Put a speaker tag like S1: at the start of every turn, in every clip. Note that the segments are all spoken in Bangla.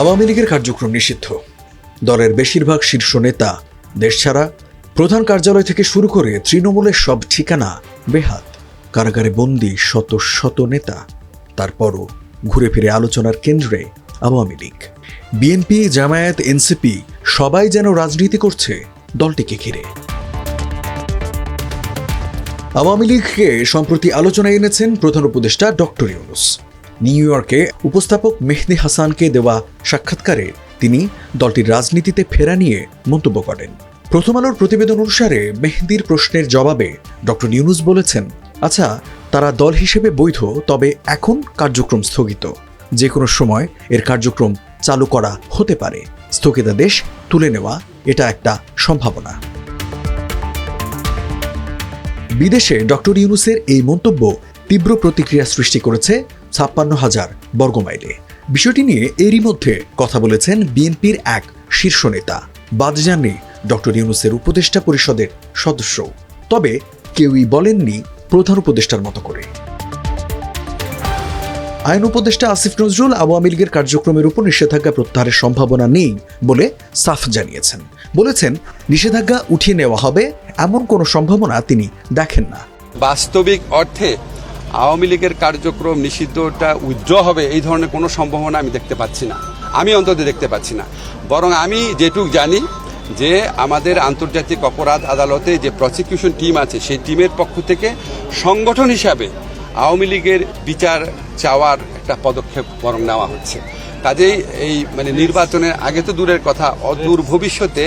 S1: আওয়ামী লীগের কার্যক্রম নিষিদ্ধ। দলের বেশিরভাগ শীর্ষ নেতা দেশ ছাড়া প্রধান কার্যালয় থেকে শুরু করে তৃণমূলের সব ঠিকানা বেহাত। কারাগারে বন্দি শত শত নেতা। তারপরও ঘুরে ফিরে আলোচনার কেন্দ্রে আওয়ামী লীগ। বিএনপি, জামায়াত, এনসিপি সবাই যেন রাজনীতি করছে দলটিকে ঘিরে। আওয়ামী লীগকে সম্প্রতি আলোচনায় এনেছেন প্রধান উপদেষ্টা ডক্টর ইউনুস। নিউ ইয়র্কে উপস্থাপক মেহদি হাসানকে দেওয়া সাক্ষাৎকারে তিনি দলটির রাজনীতিতে ফেরা নিয়ে মন্তব্য করেন। প্রথম আলোর প্রতিবেদন অনুসারে মেহদির প্রশ্নের জবাবে ডক্টর ইউনুস বলেছেন আচ্ছা তারা দল হিসেবে বৈধ, তবে এখন কার্যক্রম স্থগিত। যে কোনো সময় এর কার্যক্রম চালু করা হতে পারে। স্থগিতাদেশ তুলে নেওয়া এটা একটা সম্ভাবনা। বিদেশে ডক্টর ইউনুসের এই মন্তব্য তীব্র প্রতিক্রিয়া সৃষ্টি করেছে ছাপ্পান্ন হাজার বর্গমাইলে। বিষয়টি নিয়ে এরই মধ্যে কথা বলেছেন বিএনপির এক শীর্ষ নেতা। বাদ যাননি ডক্টর ইউনুসের উপদেষ্টা পরিষদের সদস্য। তবে কেউই বলেননি প্রধান উপদেষ্টার মতো করে। আইন উপদেষ্টা আসিফ নজরুল আওয়ামী লীগের কার্যক্রমের উপর নিষেধাজ্ঞা প্রত্যাহারের সম্ভাবনা নেই বলে সাফ জানিয়েছেন। বলেছেন, নিষেধাজ্ঞা উঠিয়ে নেওয়া হবে এমন কোনো সম্ভাবনা তিনি দেখেন না।
S2: বাস্তবিক অর্থে আওয়ামী লীগের কার্যক্রম নিষিদ্ধটা উজ্জ্ব হবে, এই ধরনের কোনো সম্ভাবনা আমি দেখতে পাচ্ছি না। আমি অন্তত দেখতে পাচ্ছি না। বরং আমি যেটুক জানি যে আমাদের আন্তর্জাতিক অপরাধ আদালতে যে প্রসিকিউশন টিম আছে, সেই টিমের পক্ষ থেকে সংগঠন হিসাবে আওয়ামী লীগের বিচার চাওয়ার একটা পদক্ষেপ বরং নেওয়া হচ্ছে। কাজেই এই মানে নির্বাচনের আগে তো দূরের কথা, অদূর ভবিষ্যতে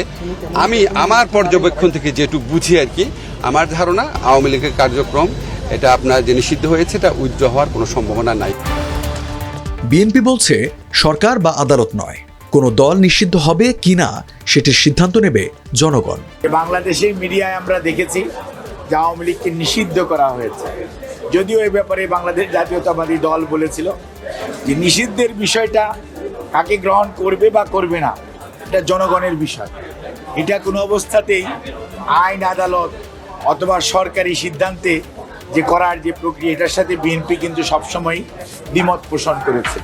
S2: আমি আমার পর্যবেক্ষণ থেকে যেটুক বুঝি আর কি, আমার ধারণা আওয়ামী লীগের কার্যক্রম এটা আপনার যে নিষিদ্ধ হয়েছে এটা উজ্জ্ব হওয়ার কোনো সম্ভাবনা নাই।
S1: বিএনপি বলছে সরকার বা আদালত নয়। কোনো দল নিষিদ্ধ হবে কিনা সেটির সিদ্ধান্ত নেবে জনগণ।
S3: বাংলাদেশের মিডিয়ায় আমরা দেখেছি যে আওয়ামী লীগকে নিষিদ্ধ করা হয়েছে। যদিও এ ব্যাপারে বাংলাদেশ জাতীয়তাবাদী দল বলেছিল যে নিষিদ্ধের বিষয়টা কাকে গ্রহণ করবে বা করবে না এটা জনগণের বিষয়। এটা কোনো অবস্থাতেই আইন আদালত অথবা সরকারি সিদ্ধান্তে যে করার যে প্রক্রিয়া, এটার সাথে বিএনপি কিন্তু সবসময় দ্বিমত পোষণ করেছে।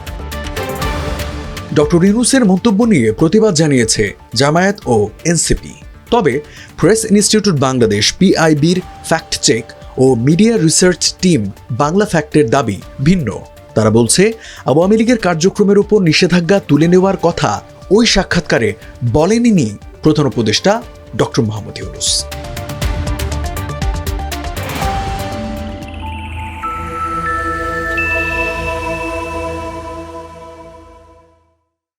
S1: ডক্টর ইউনুসের মন্তব্য নিয়ে প্রতিবাদ জানিয়েছে জামায়াত ও এনসিপি। তবে প্রেস ইনস্টিটিউট বাংলাদেশ, পিআইবির ফ্যাক্ট চেক ও মিডিয়া রিসার্চ টিম বাংলা ফ্যাক্টের দাবি ভিন্ন। তারা বলছে, আওয়ামী লীগের কার্যক্রমের উপর নিষেধাজ্ঞা তুলে নেওয়ার কথা ওই সাক্ষাৎকারে বলেননি প্রধান উপদেষ্টা ডক্টর মোহাম্মদ ইউনুস।